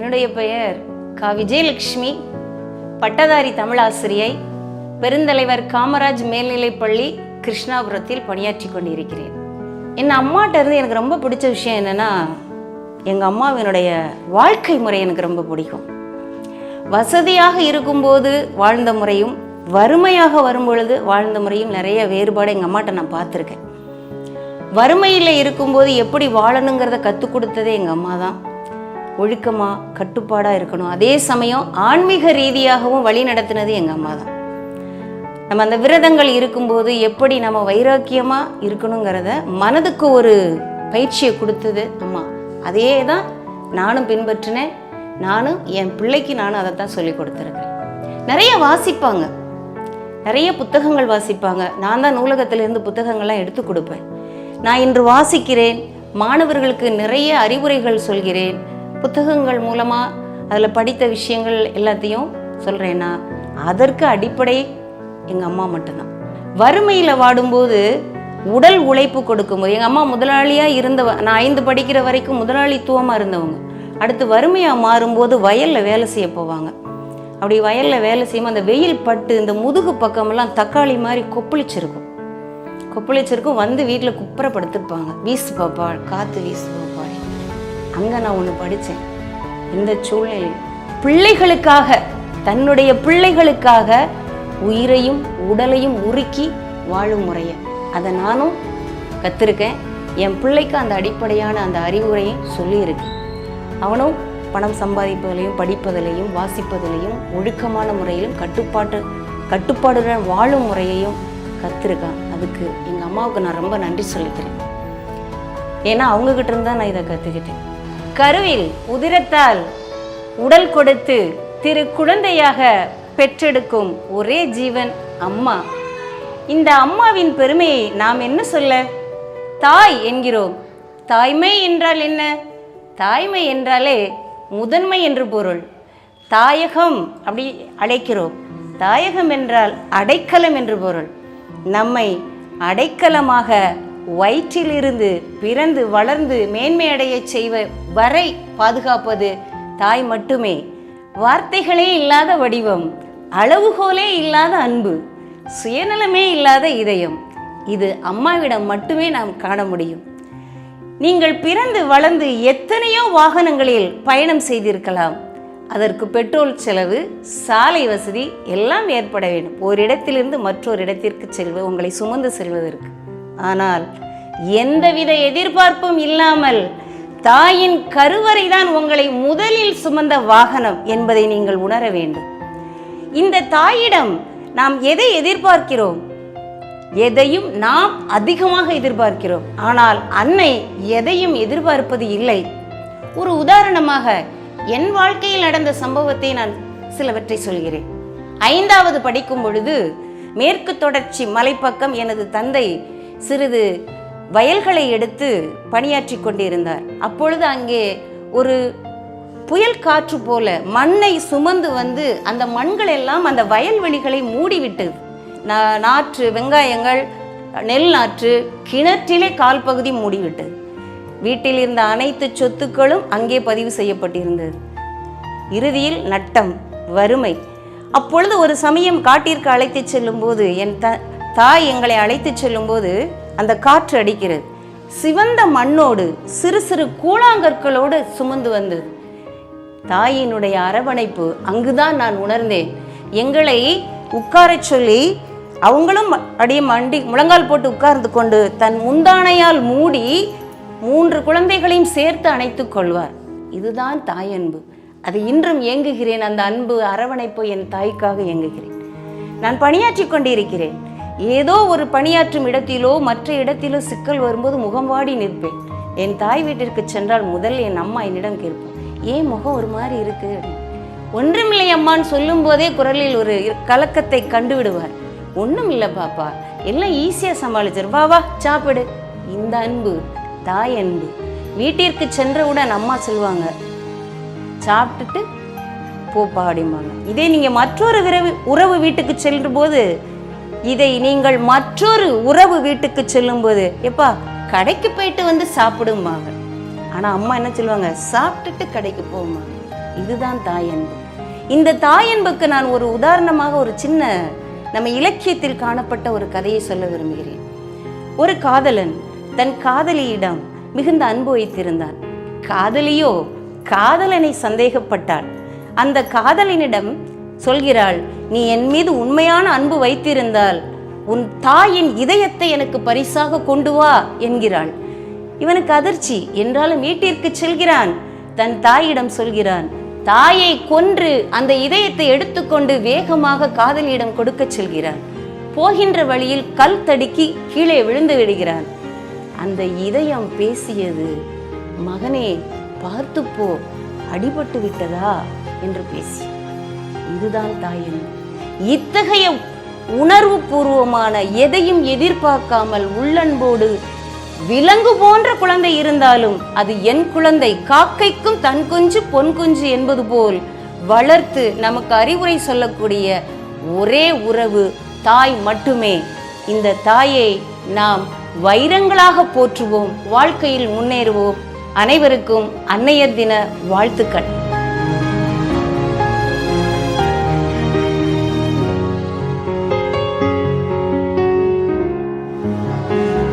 என்னுடைய பெயர் க விஜயலட்சுமி பட்டதாரி தமிழாசிரியை பெருந்தலைவர் காமராஜ் மேல்நிலைப்பள்ளி கிருஷ்ணாபுரத்தில் பணியாற்றி கொண்டிருக்கிறேன். என் அம்மாட்ட இருந்து எனக்கு ரொம்ப பிடிச்ச விஷயம் என்னென்னா எங்கள் அம்மாவினுடைய வாழ்க்கை முறை எனக்கு ரொம்ப பிடிக்கும். வசதியாக இருக்கும்போது வாழ்ந்த முறையும் வறுமையாக வரும்பொழுது வாழ்ந்த முறையும் நிறைய வேறுபாடு எங்கள் அம்மாட்ட நான் பார்த்துருக்கேன். வறுமையில் இருக்கும்போது எப்படி வாழணுங்கிறத கற்றுக் கொடுத்ததே எங்கள் அம்மா தான் ஒழுக்கமாக கட்டுப்பாடாக இருக்கணும். அதே சமயம் ஆன்மீக ரீதியாகவும் வழி நடத்தினது எங்கள் அம்மா தான். நம்ம அந்த விரதங்கள் இருக்கும்போது எப்படி நம்ம வைராக்கியமாக இருக்கணுங்கிறத மனதுக்கு ஒரு பயிற்சியை கொடுத்தது அம்மா. அதே தான் நானும் பின்பற்றினேன். நானும் என் பிள்ளைக்கு நானும் அதை தான் சொல்லி கொடுத்துருக்கேன் நிறைய வாசிப்பாங்க. நிறைய புத்தகங்கள் வாசிப்பாங்க. நான் தான் நூலகத்திலிருந்து புத்தகங்கள்லாம் எடுத்து கொடுப்பேன். நான் இன்று வாசிக்கிறேன். மாணவர்களுக்கு நிறைய அறிவுரைகள் சொல்கிறேன். புத்தகங்கள் மூலமாக அதில் படித்த விஷயங்கள் எல்லாத்தையும் சொல்கிறேன்னா அதற்கு அடிப்படை எங்கள் அம்மா மட்டும்தான். வறுமையில் வாடும்போது உடல் உழைப்பு கொடுக்கும்போது எங்கள் அம்மா முதலாளியாக இருந்தவ நான் ஐந்து படிக்கிற வரைக்கும் முதலாளித்துவமாக இருந்தவங்க. அடுத்து வறுமையாக மாறும்போது வயலில் வேலை செய்ய போவாங்க. அப்படி வயலில் வேலை செய்யும்போது அந்த வெயில் பட்டு இந்த முதுகு பக்கமெல்லாம் தக்காளி மாதிரி கொப்பளிச்சிருக்கும். கொப்பளிச்சிருக்கும் வந்து வீட்டில் குப்புறப்படுத்திருப்பாங்க வீசு பாப்பா காற்று வீசு அங்கே நான் ஒன்று படித்தேன் இந்த சூழ்நிலை பிள்ளைகளுக்காக தன்னுடைய பிள்ளைகளுக்காக உயிரையும் உடலையும் உருக்கி வாழும் முறையை. அதை நானும் கற்றுருக்கேன் என் பிள்ளைக்கு அந்த அடிப்படையான அந்த அறிவுரையும் சொல்லியிருக்கேன். அவனும் பணம் சம்பாதிப்பதிலையும் படிப்பதிலையும் வாசிப்பதிலையும் ஒழுக்கமான முறையிலும் கட்டுப்பாட்டு கட்டுப்பாடுடன் வாழும் முறையையும் கற்றுருக்கான் அதுக்கு எங்கள் அம்மாவுக்கு நான் ரொம்ப நன்றி சொல்லிக்கிறேன். ஏன்னா அவங்கக்கிட்ட இருந்தால் தான் நான் இதை கற்றுக்கிட்டேன் கருவில் உதிரத்தால் உடல் கொடுத்து திரு குழந்தையாக பெற்றெடுக்கும் ஒரே ஜீவன் அம்மா. இந்த அம்மாவின் பெருமையை நாம் என்ன சொல்ல? தாய் என்கிறோம். தாய்மை என்றால் என்ன? தாய்மை என்றாலே முதன்மை என்று பொருள். தாயகம் அப்படி அழைக்கிறோம். தாயகம் என்றால் அடைக்கலம் என்று பொருள். நம்மை அடைக்கலமாக வயிற்றிலிருந்து பிறந்து வளர்ந்து மேன்மையடைய செய்வ வரை பாதுகாப்பது தாய் மட்டுமே. வார்த்தைகளே இல்லாத வடிவம் அளவுகோலே இல்லாத அன்பு சுயநலமே இல்லாத இதயம். இது அம்மாவிடம் மட்டுமே நாம் காண முடியும். நீங்கள் பிறந்து வளர்ந்து எத்தனையோ வாகனங்களில் பயணம் செய்திருக்கலாம். அதற்கு பெட்ரோல் செலவு சாலை வசதி எல்லாம் ஏற்பட வேண்டும். ஒரு இடத்திலிருந்து மற்றொரு இடத்திற்கு செல்வது உங்களை சுமந்து செல்வதற்கு. ஆனால் எந்தவித எதிர்பார்ப்பும் இல்லாமல் தாயின் கருவறை தான் உங்களை முதலில் சுமந்த வாகனம் என்பதை நீங்கள் உணர வேண்டும். இந்த தாயிடம் நாம் எதை எதிர்பார்க்கிறோம்? எதையும் நாம் அதிகமாக எதிர்பார்க்கிறோம். ஆனால் அன்னை எதையும் எதிர்பார்ப்பது இல்லை. ஒரு உதாரணமாக என் வாழ்க்கையில் நடந்த சம்பவத்தை நான் சிலவற்றை சொல்கிறேன். ஐந்தாவது படிக்கும் பொழுது மேற்கு தொடர்ச்சி மலைப்பக்கம் எனது தந்தை சிறிது வயல்களை எடுத்து பணியாற்றி கொண்டிருந்தார். அப்பொழுது அங்கே ஒரு புயல் காற்று போல மண்ணை சுமந்து வந்து அந்த மண்கள் எல்லாம் அந்த வயல்வெளிகளை மூடிவிட்டது. நா- நாற்று வெங்காயங்கள் நெல் நாற்று கிணற்றிலே கால் பகுதி மூடிவிட்டது. வீட்டில் இருந்த அனைத்து சொத்துக்களும் அங்கே பதிவு செய்யப்பட்டிருந்தது. இறுதியில் நட்டம் வறுமை. அப்பொழுது ஒரு சமயம் காட்டிற்கு அழைத்துச் செல்லும்போது என் த தாய் எங்களை அழைத்து செல்லும்போது அந்த காற்று அடிக்கிறது. சிவந்த மண்ணோடு சிறு சிறு கூழாங்கற்களோடு சுமந்து வந்தது. தாயினுடைய அரவணைப்பு அங்குதான் நான் உணர்ந்தேன். எங்களை உட்காரச் சொல்லி அவங்களும் அப்படியே மண்டி முழங்கால் போட்டு உட்கார்ந்து கொண்டு தன் முந்தானையால் மூடி மூன்று குழந்தைகளையும் சேர்த்து அணைத்துக் கொள்வார். இதுதான் தாய் அன்பு. அது இன்றும் ஏங்குகிறேன் அந்த அன்பு அரவணைப்பு என் தாய்க்காக ஏங்குகிறேன் நான் பணியாற்றி கொண்டிருக்கிறேன். ஏதோ ஒரு பணியாற்றும் இடத்திலோ மற்ற இடத்திலோ சிக்கல் வரும்போது முகம் வாடி நிற்பேன். என் தாய் வீட்டிற்கு சென்றால் முதல் என் அம்மா என்னிடம் கேட்பேன் ஏன் முகம் ஒரு மாதிரி இருக்கு? ஒன்றுமில்லை அம்மான்னு சொல்லும் போதே குரலில் ஒரு கலக்கத்தை கண்டு விடுவார் ஒன்றும் இல்லை பாப்பா எல்லாம் ஈஸியாக சமாளிச்சிரு. வா வா சாப்பிடு. இந்த அன்பு தாய் அன்பு. வீட்டிற்கு சென்றவுடன் அம்மா சொல்லுவாங்க சாப்பிட்டுட்டு போப்பா அப்படிம்பாங்க. இதே நீங்கள் மற்றொரு விரவு உறவு வீட்டுக்கு செல்லும் போது இதை நீங்கள் மற்றொரு உறவு வீட்டுக்கு செல்லும்போது எப்பா கடைக்கு போயிட்டு வந்து சாப்பிடும்பாங்க ஆனால் அம்மா என்ன சொல்லுவாங்க? சாப்பிட்டுட்டு கடைக்கு போகுமா இதுதான் தாயன்பு இந்த தாயன்புக்கு நான் ஒரு உதாரணமாக ஒரு சின்ன நம்ம இலக்கியத்தில் காணப்பட்ட ஒரு கதையை சொல்ல விரும்புகிறேன். ஒரு காதலன் தன் காதலியிடம் மிகுந்த அன்பு வைத்திருந்தான். காதலியோ காதலனை சந்தேகப்பட்டாள். அந்த காதலனிடம் சொல்கிறாள் நீ என் மீது உண்மையான அன்பு வைத்திருந்தால் உன் தாயின் இதயத்தை எனக்கு பரிசாக கொண்டு வா என்கிறாள். இவனுக்கு அதிர்ச்சி. என்றாலும் வீட்டிற்கு செல்கிறான். தன் தாயிடம் சொல்கிறான் தாயை கொன்று அந்த இதயத்தை எடுத்துக்கொண்டு வேகமாக காதலியிடம் கொடுக்கச் செல்கிறான். போகின்ற வழியில் கல் தடுக்கி கீழே விழுந்து விடுகிறான். அந்த இதயம் பேசியது மகனே பார்த்துப்போ அடிபட்டு விட்டதா என்று பேசி. இதுதான் தாயின் இத்தகைய உணர்வு பூர்வமான எதையும் எதிர்பார்க்காமல் உள்ளன்போடு விலங்கு போன்ற குழந்தை இருந்தாலும் அது என் குழந்தை காக்கைக்கும் தன் குஞ்சு பொன் குஞ்சு என்பது போல் வளர்த்து நமக்கு அறிவுரை சொல்லக்கூடிய ஒரே உறவு தாய் மட்டுமே. இந்த தாயை நாம் வைரங்களாக போற்றுவோம் வாழ்க்கையில் முன்னேறுவோம். அனைவருக்கும் அன்னையர் தின வாழ்த்துக்கள்.